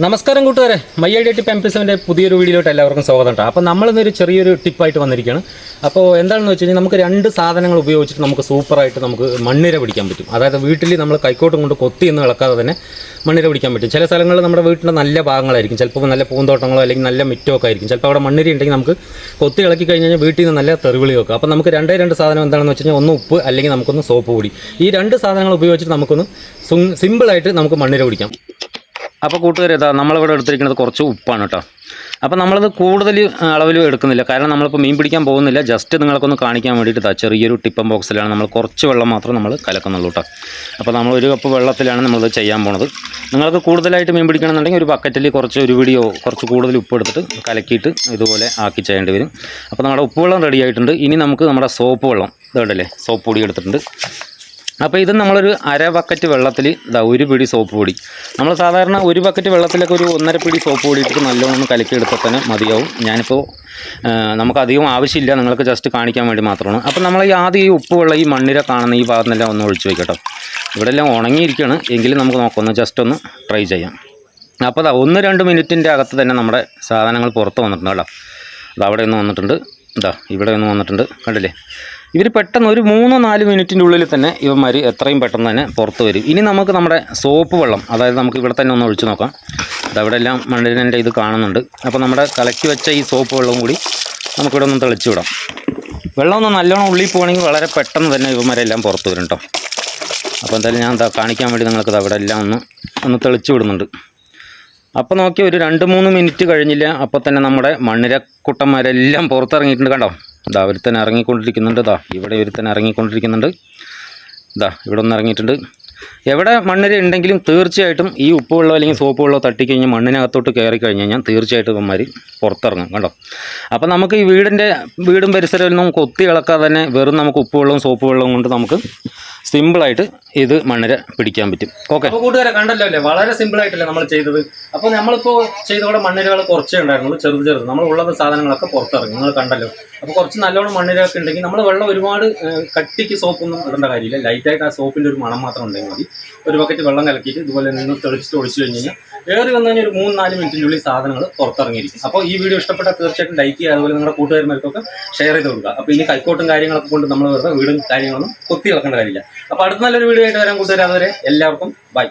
നമസ്കാരം കൂട്ടുകാരെ. My I D tip M P സെവന്റെ പുതിയൊരു വീഡിയോയിലോട്ട് എല്ലാവർക്കും സ്വാഗതം കേട്ടോ. അപ്പോൾ നമ്മളിന്നൊരു ചെറിയൊരു ടിപ്പായിട്ട് വന്നിരിക്കുകയാണ്. അപ്പോൾ എന്താണെന്ന് വെച്ച് കഴിഞ്ഞാൽ നമുക്ക് രണ്ട് സാധനങ്ങൾ ഉപയോഗിച്ചിട്ട് നമുക്ക് സൂപ്പറായിട്ട് നമുക്ക് മണ്ണിര പിടിക്കാൻ പറ്റും. അതായത് വീട്ടിൽ നമ്മൾ കൈക്കോട്ടും കൊണ്ട് കൊത്തി എന്ന് ഇളക്കാതെ തന്നെ മണ്ണിര പിടിക്കാൻ പറ്റും. ചില സ്ഥലങ്ങളിൽ നമ്മുടെ വീട്ടിന്റെ നല്ല ഭാഗങ്ങളായിരിക്കും. ചിലപ്പോൾ നല്ല പൂന്തോട്ടങ്ങളോ അല്ലെങ്കിൽ നല്ല മിറ്റമൊക്കെ ആയിരിക്കും. ചിലപ്പോൾ അവിടെ മണ്ണിര ഉണ്ടെങ്കിൽ നമുക്ക് കൊത്തി ഇളക്കി കഴിഞ്ഞ് കഴിഞ്ഞാൽ വീട്ടിൽ നിന്ന് നല്ല തെറിവിളി വെക്കുക അപ്പോൾ നമുക്ക് രണ്ടേ രണ്ട് സാധനം എന്താണെന്ന് വെച്ച് കഴിഞ്ഞാൽ ഒന്ന് ഉപ്പ് അല്ലെങ്കിൽ നമുക്കൊന്ന് സോപ്പ് പൊടി. ഈ രണ്ട് സാധനങ്ങൾ ഉപയോഗിച്ചിട്ട് നമുക്കൊന്ന് സിമ്പിളായിട്ട് നമുക്ക് മണ്ണിര പിടിക്കാം. അപ്പോൾ കൂട്ടുകാരെ ഇതാ നമ്മളിവിടെ എടുത്തിരിക്കുന്നത് കുറച്ച് ഉപ്പാണ് കേട്ടോ. അപ്പോൾ നമ്മളത് കൂടുതൽ അളവിൽ എടുക്കുന്നില്ല. കാരണം നമ്മളിപ്പോൾ മീൻ പിടിക്കാൻ പോകുന്നില്ല. ജസ്റ്റ് നിങ്ങൾക്കൊന്ന് കാണിക്കാൻ വേണ്ടിയിട്ട് ഇതാ ചെറിയൊരു ടിപ്പൻ ബോക്സിലാണ് നമ്മൾ കുറച്ച് വെള്ളം മാത്രം നമ്മൾ കലക്കുന്നുള്ളൂ കേട്ടോ. അപ്പോൾ നമ്മൾ ഒരു കപ്പ് വെള്ളത്തിലാണ് നമ്മളിത് ചെയ്യാൻ പോണത്. നിങ്ങൾക്ക് കൂടുതലായിട്ട് മീൻ പിടിക്കണമെന്നുണ്ടെങ്കിൽ ഒരു ബക്കറ്റിൽ കുറച്ച് ഒരു വീഡിയോ കുറച്ച് കൂടുതൽ ഉപ്പ് എടുത്തിട്ട് കലക്കിയിട്ട് ഇതുപോലെ ആക്കി ചെയ്യേണ്ടി വരും. അപ്പോൾ നമ്മുടെ ഉപ്പ് വെള്ളം റെഡി ആയിട്ടുണ്ട്. ഇനി നമുക്ക് നമ്മുടെ സോപ്പ് വെള്ളം ഇതുണ്ടല്ലേ സോപ്പ് പൊടി എടുത്തിട്ടുണ്ട്. അപ്പോൾ ഇത് നമ്മളൊരു അര ബക്കറ്റ് വെള്ളത്തിൽ ഇതാ ഒരു പിടി സോപ്പ് പൊടി. നമ്മൾ സാധാരണ ഒരു ബക്കറ്റ് വെള്ളത്തിലൊക്കെ ഒരു ഒന്നര പിടി സോപ്പ് പൊടി ഇട്ടിട്ട് നല്ലോണം കലക്കി എടുത്താൽ തന്നെ മതിയാവും. ഞാനിപ്പോൾ നമുക്കധികം ആവശ്യമില്ല. നിങ്ങൾക്ക് ജസ്റ്റ് കാണിക്കാൻ വേണ്ടി മാത്രമാണ്. അപ്പോൾ നമ്മൾ ഈ ആദ്യം ഈ ഉപ്പ് വെള്ളം ഈ മണ്ണിര കാണുന്ന ഈ ഭാഗത്തെല്ലാം ഒന്ന് ഒഴിച്ചു വയ്ക്കട്ടോ ഇവിടെ എല്ലാം ഉണങ്ങിയിരിക്കുകയാണ് എങ്കിലും നമുക്ക് നോക്കാം ജസ്റ്റ് ഒന്ന് ട്രൈ ചെയ്യാം. അപ്പോൾ അതാ ഒന്ന് രണ്ട് മിനിറ്റിന്റെ അകത്ത് തന്നെ നമ്മുടെ സാധനങ്ങൾ പുറത്ത് വന്നിട്ടുണ്ട് കേട്ടോ. അത് അവിടെ ഒന്ന് വന്നിട്ടുണ്ട്. ഇതാ ഇവിടെ ഒന്ന് വന്നിട്ടുണ്ട്. കണ്ടില്ലേ? ഇവർ പെട്ടെന്ന് ഒരു മൂന്നോ നാല് മിനിറ്റിന്റെ ഉള്ളിൽ തന്നെ ഇവന്മാർ എത്രയും പെട്ടെന്ന് തന്നെ പുറത്ത് വരും. ഇനി നമുക്ക് നമ്മുടെ സോപ്പ് വെള്ളം അതായത് നമുക്ക് ഇവിടെ തന്നെ ഒന്ന് ഒഴിച്ചു നോക്കാം. ഇതവിടെ എല്ലാം മണ്ണിനെ ഇത് കാണുന്നുണ്ട്. അപ്പോൾ നമ്മുടെ കലക്കി വെച്ച ഈ സോപ്പ് വെള്ളവും കൂടി നമുക്കിവിടെ ഒന്ന് തെളിച്ചു വിടാം. വെള്ളം ഒന്ന് നല്ലോണം ഉള്ളിൽ പോകണമെങ്കിൽ വളരെ പെട്ടെന്ന് തന്നെ ഇവന്മാരെല്ലാം പുറത്ത് വരും കേട്ടോ അപ്പോൾ എന്തായാലും ഞാൻ കാണിക്കാൻ വേണ്ടി നിങ്ങൾക്ക് അവിടെ എല്ലാം ഒന്ന് ഒന്ന് തെളിച്ചു വിടുന്നുണ്ട്. അപ്പോൾ നോക്കി ഒരു രണ്ട് മൂന്ന് മിനിറ്റ് കഴിഞ്ഞില്ല. അപ്പോൾ തന്നെ നമ്മുടെ മണ്ണിരക്കുട്ടന്മാരെല്ലാം പുറത്തിറങ്ങിയിട്ടുണ്ട് കണ്ടോ? ഇതാ തന്നെ ഇറങ്ങിക്കൊണ്ടിരിക്കുന്നുണ്ട്. ഇതാ ഇവിടെ ഒരു തന്നെ ഇറങ്ങിക്കൊണ്ടിരിക്കുന്നുണ്ട്. ഇതാ ഇവിടെ ഒന്ന് ഇറങ്ങിയിട്ടുണ്ട്. എവിടെ മണ്ണിര ഉണ്ടെങ്കിലും തീർച്ചയായിട്ടും ഈ ഉപ്പ് വെള്ളമോ അല്ലെങ്കിൽ സോപ്പ് വെള്ളമോ തട്ടിക്കഴിഞ്ഞാൽ മണ്ണിനകത്തോട്ട് കയറി കഴിഞ്ഞ് ഞാൻ തീർച്ചയായിട്ടും ഇവന്മാർ പുറത്തിറങ്ങും കണ്ടോ? അപ്പോൾ നമുക്ക് ഈ വീടിന്റെ വീടും പരിസരവും കൊത്തി ഇളക്കാതെ തന്നെ വെറും നമുക്ക് ഉപ്പ് വെള്ളവും സോപ്പ് വെള്ളവും കൊണ്ട് നമുക്ക് സിമ്പിളായിട്ട് ഇത് മണ്ണിര പിടിക്കാൻ പറ്റും. ഓക്കെ. കൂട്ടുകാരെ കണ്ടല്ലോ അല്ലേ? വളരെ സിമ്പിളായിട്ടല്ലേ നമ്മൾ ചെയ്തത്? അപ്പോൾ നമ്മളിപ്പോൾ ചെയ്തവിടെ മണ്ണിരകൾ കുറച്ചേ ഉണ്ടായിരുന്നുള്ളൂ ചെറുത് ചെറുത്. നമ്മൾ ഉള്ളത് സാധനങ്ങളൊക്കെ പുറത്തിറങ്ങി. നിങ്ങൾ കണ്ടല്ലോ. അപ്പോൾ കുറച്ച് നല്ലോണം മണ്ണിരൊക്കെ ഉണ്ടെങ്കിൽ നമ്മൾ വെള്ളം ഒരുപാട് കട്ടിക്ക് സോപ്പൊന്നും ഇടേണ്ട കാര്യമില്ല. ലൈറ്റായിട്ട് ആ സോപ്പിന്റെ ഒരു മണം മാത്രം ഉണ്ടെങ്കിൽ മതി. ഒരു ബക്കറ്റ് വെള്ളം കലക്കിയിട്ട് ഇതുപോലെ നിന്ന് തെളിച്ചിട്ട് ഒഴിച്ചു കഴിഞ്ഞ് കഴിഞ്ഞാൽ ഏറി കഴിഞ്ഞാൽ ഒരു മൂന്ന് നാല് മിനിറ്റിനുള്ളിൽ സാധനങ്ങൾ പുറത്തിറങ്ങിയിരിക്കും. അപ്പോൾ ഈ വീഡിയോ ഇഷ്ടപ്പെട്ടാൽ തീർച്ചയായിട്ടും ലൈക്ക് ചെയ്യുക അതുപോലെ നിങ്ങളുടെ കൂട്ടുകാരന്മാർക്കൊക്കെ ഷെയർ ചെയ്ത് കൊടുക്കുക. അപ്പോൾ ഇനി കൈക്കോട്ടും കാര്യങ്ങളൊക്കെ കൊണ്ട് നമ്മൾ വെറുതെ വീടും കാര്യങ്ങളൊന്നും കൊത്തി ഇളക്കേണ്ട കാര്യമില്ല. അപ്പോൾ അടുത്ത നല്ലൊരു വീഡിയോ ആയിട്ട് വരാൻ കൂട്ടുകാർ അതുവരെ എല്ലാവർക്കും ബൈ